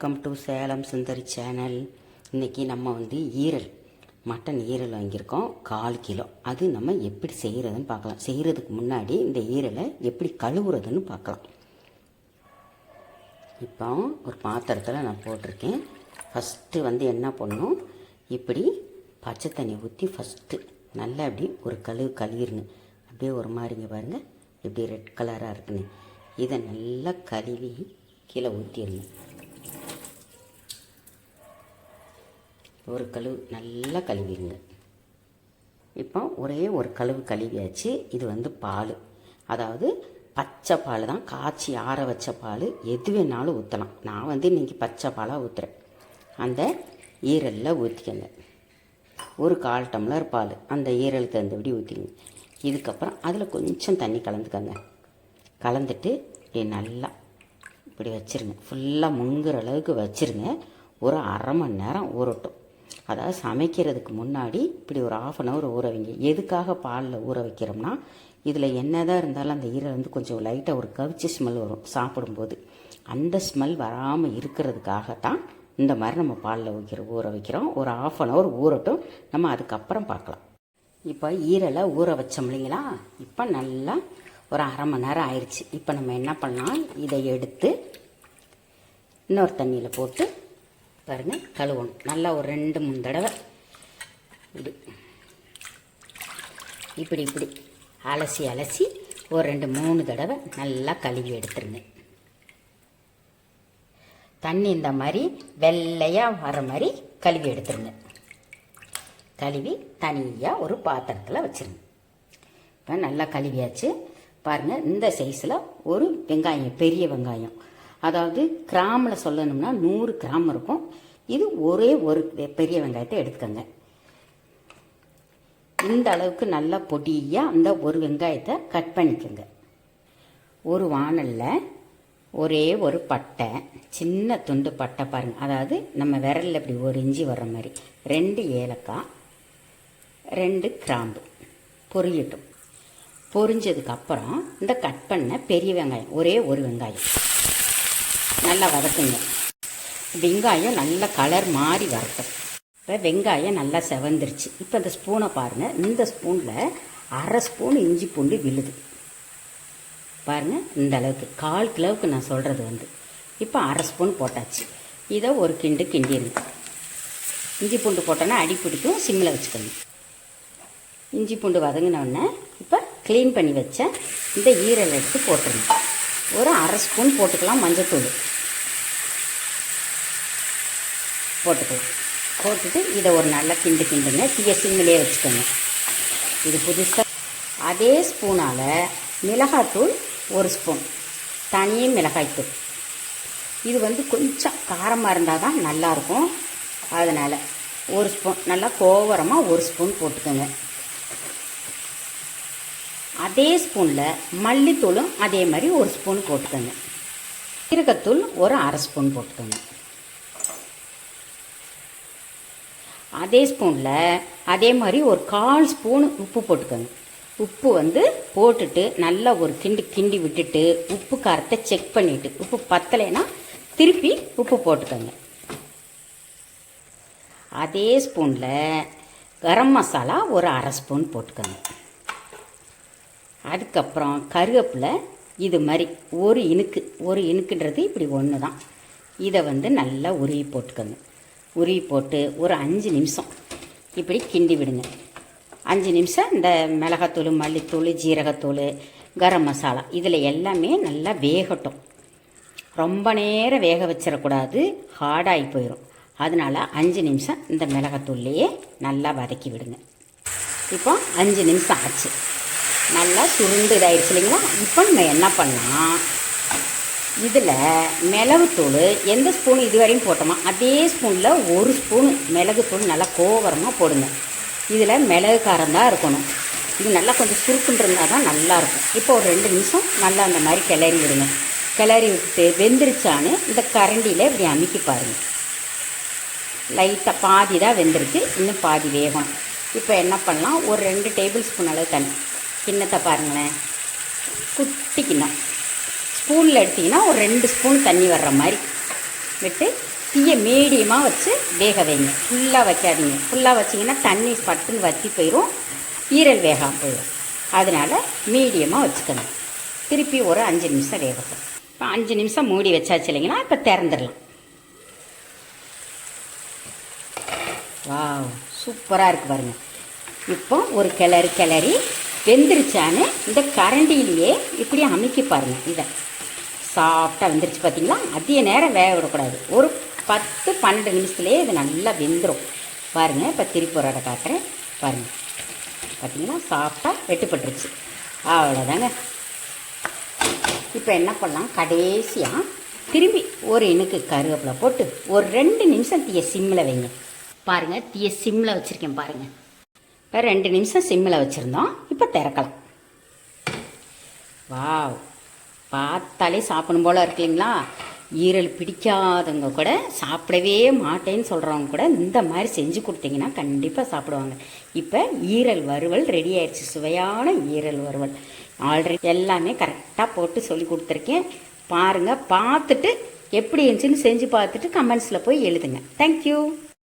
Welcome to Salem Sundari channel இன்றைக்கி நம்ம வந்து ஈரல் மட்டன் ஈரல் வாங்கியிருக்கோம் கால் கிலோ. அது நம்ம எப்படி செய்கிறதுன்னு பார்க்கலாம். செய்கிறதுக்கு முன்னாடி இந்த ஈரலை எப்படி கழுவுறதுன்னு பார்க்கலாம். இப்போ ஒரு பாத்திரத்தில் நான் போட்டிருக்கேன். ஃபஸ்ட்டு வந்து என்ன பண்ணணும்? இப்படி பச்சை தண்ணி ஊற்றி ஃபஸ்ட்டு நல்லா அப்படி ஒரு கழுவு கழுவிருங்க அப்படியே ஒரு மாதிரிங்க பாருங்கள் இப்படி ரெட் கலராக இருக்குன்னு. இதை நல்லா கழுவி கீழே ஊற்றிடுங்க ஒரு கழுவு நல்லா கழுவிடுங்க. இப்போ ஒரே ஒரு கழுவு கழுவியாச்சு இது வந்து பால். அதாவது பச்சை பால் தான். காய்ச்சி ஆற வச்ச பால். எது வேணாலும் ஊற்றலாம் நான் வந்து இன்றைக்கி பச்சை பாலாக ஊற்றுறேன் அந்த ஈரலில் ஊற்றிக்கங்க ஒரு கால் டம்ளர் பால். அந்த ஈரலுக்கு தகுந்தபடி ஊற்றிங்க இதுக்கப்புறம் அதில் கொஞ்சம் தண்ணி கலந்துக்கங்க. கலந்துட்டு இப்படி நல்லா இப்படி வச்சுருங்க. ஃபுல்லாக முங்குற அளவுக்கு வச்சுருங்க. ஒரு அரை மணி நேரம் ஊறட்டும். அதாவது சமைக்கிறதுக்கு முன்னாடி இப்படி ஒரு ஆஃப் அன் ஹவர் ஊற வைங்க. எதுக்காக பாலில் ஊற வைக்கிறோம்னா இதில் என்னதான் இருந்தாலும் அந்த ஈரல் வந்து கொஞ்சம் லைட்டாக ஒரு கவிச்சி ஸ்மெல் வரும் சாப்பிடும்போது. அந்த ஸ்மெல் வராமல் இருக்கிறதுக்காகத்தான் இந்த மாதிரி நம்ம பாலில் வைக்கிற ஊற வைக்கிறோம். ஒரு ஆஃப் அன் ஹவர் ஊறட்டும். நம்ம அதுக்கப்புறம் பார்க்கலாம். இப்போ ஈரலை ஊற வச்சோம் இல்லைங்களா? இப்போ நல்லா ஒரு அரை மணி நேரம் ஆயிடுச்சு இப்போ நம்ம என்ன பண்ணலாம்? இதை எடுத்து இன்னொரு தண்ணியில் போட்டு பாருங்கள் கழுவணும். நல்லா ஒரு ரெண்டு மூணு தடவை இப்படி இப்படி இப்படி. அலசி அலசி ஒரு ரெண்டு மூணு தடவை நல்லா கழுவி எடுத்துருங்க. தண்ணி இந்த மாதிரி வெள்ளையாக வர மாதிரி கழுவி எடுத்துருங்க. கழுவி தனியாக ஒரு பாத்திரத்தில் வச்சுருங்க. இப்போ நல்லா கழுவியாச்சு. பாருங்கள் இந்த சைஸில் ஒரு வெங்காயம் பெரிய வெங்காயம். அதாவது கிராமில் சொல்லணும்னா நூறு கிராம் இருக்கும். இது ஒரே ஒரு பெரிய வெங்காயத்தை எடுத்துக்கோங்க. இந்த அளவுக்கு நல்லா பொடியாக அந்த ஒரு வெங்காயத்தை கட் பண்ணிக்கோங்க. ஒரு வானலில் ஒரே ஒரு பட்டை சின்ன துண்டு பட்டை பாருங்கள் அதாவது நம்ம விரலில் இப்படி ஒரு இஞ்சி வர்ற மாதிரி. ரெண்டு ஏலக்காய் ரெண்டு கிராம்பு. பொரியட்டும். பொரிஞ்சதுக்கப்புறம் இந்த கட் பண்ண பெரிய வெங்காயம் ஒரே ஒரு வெங்காயம். நல்லா வதக்குங்க. வெங்காயம் நல்ல கலர் மாறி வரட்டும். இப்போ வெங்காயம் நல்லா செவந்துருச்சு. இப்போ இந்த ஸ்பூனை பாருங்கள் இந்த ஸ்பூனில் அரை ஸ்பூன் இஞ்சி பூண்டு விழுது. பாருங்கள் இந்த அளவுக்கு. கால் கிலோவுக்கு நான் சொல்கிறது வந்து. இப்போ அரை ஸ்பூன் போட்டாச்சு. இதை ஒரு கிண்டு கிண்டிடுங்க இஞ்சி பூண்டு போட்டோன்னா அடி பிடிக்கும். சிம்மில் வச்சுக்கணும். இஞ்சி பூண்டு வதங்கினோடனே இப்போ க்ளீன் பண்ணி வச்ச இந்த ஈரல் எடுத்து போட்டுருங்க. ஒரு அரை ஸ்பூன் போட்டுக்கலாம் மஞ்சத்தூள். போட்டுக்கலாம். போட்டுட்டு இதை ஒரு நல்ல கிண்டு கிண்டுங்க. தீய சிம்மிலே வச்சுக்கோங்க. இது புதுசாக அதே ஸ்பூனால் மிளகாத்தூள் ஒரு ஸ்பூன் தனியே மிளகாய்த்தூள். இது வந்து கொஞ்சம் காரமாக இருந்தால் தான் நல்லாயிருக்கும் அதனால் ஒரு ஸ்பூன் நல்லா கோவரமாக ஒரு ஸ்பூன் போட்டுக்கோங்க. அதே ஸ்பூனில் மல்லித்தூளும் அதே மாதிரி ஒரு ஸ்பூன் போட்டுக்கோங்க. சீரகத்தூள் ஒரு அரை ஸ்பூன் போட்டுக்கோங்க. அதே ஸ்பூனில் அதே மாதிரி ஒரு கால் ஸ்பூன் உப்பு போட்டுக்கோங்க. உப்பு வந்து போட்டுட்டு நல்லா ஒரு கிண்டி கிண்டி விட்டுட்டு உப்பு காரத்தை செக் பண்ணிவிட்டு உப்பு பத்தலைன்னா திருப்பி உப்பு போட்டுக்கோங்க. அதே ஸ்பூனில் கரம் மசாலா ஒரு அரை ஸ்பூன் போட்டுக்கோங்க. அதுக்கப்புறம் கருவேப்பிலை இது மாதிரி ஒரு இனுக்கு ஒரு இனுக்குன்றது இப்படி ஒன்று தான் இதை வந்து நல்லா உருவி போட்டுக்கோங்க. உருவி போட்டு ஒரு அஞ்சு நிமிஷம் இப்படி கிண்டி விடுங்க. அஞ்சு நிமிஷம் இந்த மிளகாத்தூள் மல்லித்தூள் ஜீரகத்தூள் கரம் மசாலா இதில் எல்லாமே நல்லா வேகட்டும். ரொம்ப நேரம் வேக வச்சிடக்கூடாது ஹார்டாகி போயிடும் அதனால் அஞ்சு நிமிஷம் இந்த மிளகாத்தூள்லையே நல்லா வதக்கி விடுங்க. இப்போ அஞ்சு நிமிஷம் ஆச்சு. நல்லா சுருண்டு இதாகிடுச்சு இல்லைங்களா? இப்போ நம்ம என்ன பண்ணலாம்? இதில் மிளகுத்தூள் எந்த ஸ்பூன் இதுவரையும் போட்டோமா அதே ஸ்பூனில் ஒரு ஸ்பூன் மிளகுத்தூள் நல்லா கோவரமாக போடுங்க. இதில் மிளகு காரம் தான் இருக்கணும். இது நல்லா கொஞ்சம் சுருக்குன்னு இருந்தால் தான் நல்லாயிருக்கும். இப்போ ஒரு ரெண்டு நிமிஷம் நல்லா அந்த மாதிரி கிளறி விடுங்க. கிளறி விட்டு வெந்துருச்சான்னு இந்த கரண்டியில் இப்படி அமைக்கி பாருங்கள் லைட்டாக பாதி தான் வெந்துருச்சு இன்னும் பாதி வேகணும். இப்போ என்ன பண்ணலாம்? ஒரு ரெண்டு டேபிள் ஸ்பூன் அளவு தண்ணி. கிண்ணத்தை பாருங்களேன். குட்டி கிண்ணம் ஸ்பூனில் எடுத்திங்கன்னா ஒரு ரெண்டு ஸ்பூன் தண்ணி வர்ற மாதிரி. விட்டு தீயை மீடியமாக வச்சு வேக வைங்க. ஃபுல்லாக வைக்காதீங்க. ஃபுல்லாக வச்சிங்கன்னா தண்ணி பட்டுன்னு வற்றி போயிடும் ஈரல் வேகாமல் போயிடும் அதனால் மீடியமாக வச்சுக்கணும். திருப்பி ஒரு அஞ்சு நிமிஷம் வேகட்டும். இப்போ அஞ்சு நிமிஷம் மூடி வச்சாச்சு இல்லைங்களா? இப்போ திறந்துடலாம். வாவ் சூப்பராக இருக்குது பாருங்க. இப்போ ஒரு கிளறு கிளறி வெந்துருச்சான்னு இந்த கரண்டிலேயே இப்படி அமுக்கி பாருங்கள் இதை. சாஃப்டாக வெந்துருச்சு பார்த்தீங்களா அதிக நேரம் வேக விடக்கூடாது. ஒரு பத்து பன்னெண்டு நிமிஷத்துலேயே இது நல்லா வெந்துடும் பாருங்க இப்போ திருப்பி ஒரு இடம் காட்டுறேன். பாருங்கள் பார்த்தீங்களா சாஃப்டாக வெட்டுப்பட்டுருச்சு. அவ்வளோதாங்க இப்போ என்ன பண்ணலாம்? கடைசியாக திரும்பி ஒரு இனுக்கு கருவேப்பிலை போட்டு ஒரு ரெண்டு நிமிஷம் தீய சிம்மில் வைங்க. பாருங்கள் தீய சிம்மில் வச்சுருக்கேன் பாருங்கள் இப்போ ரெண்டு நிமிஷம் சிம்மில் வச்சுருந்தோம். இப்போ திறக்கலாம். வாவ். பார்த்தாலே சாப்பிடும் போல் இருக்கீங்களா? ஈரல் பிடிக்காதவங்க கூட சாப்பிடவே மாட்டேன்னு சொல்கிறவங்க கூட இந்த மாதிரி செஞ்சு கொடுத்தீங்கன்னா கண்டிப்பாக சாப்பிடுவாங்க. இப்போ ஈரல் வறுவல் ரெடி ஆயிடுச்சு. சுவையான ஈரல் வறுவல். ஆல்ரெடி எல்லாமே கரெக்டாக போட்டு சொல்லி கொடுத்துருக்கேன். பாருங்கள் பார்த்துட்டு எப்படி இருந்துச்சுன்னு செஞ்சு பார்த்துட்டு கமெண்ட்ஸில் போய் எழுதுங்க. தேங்க்யூ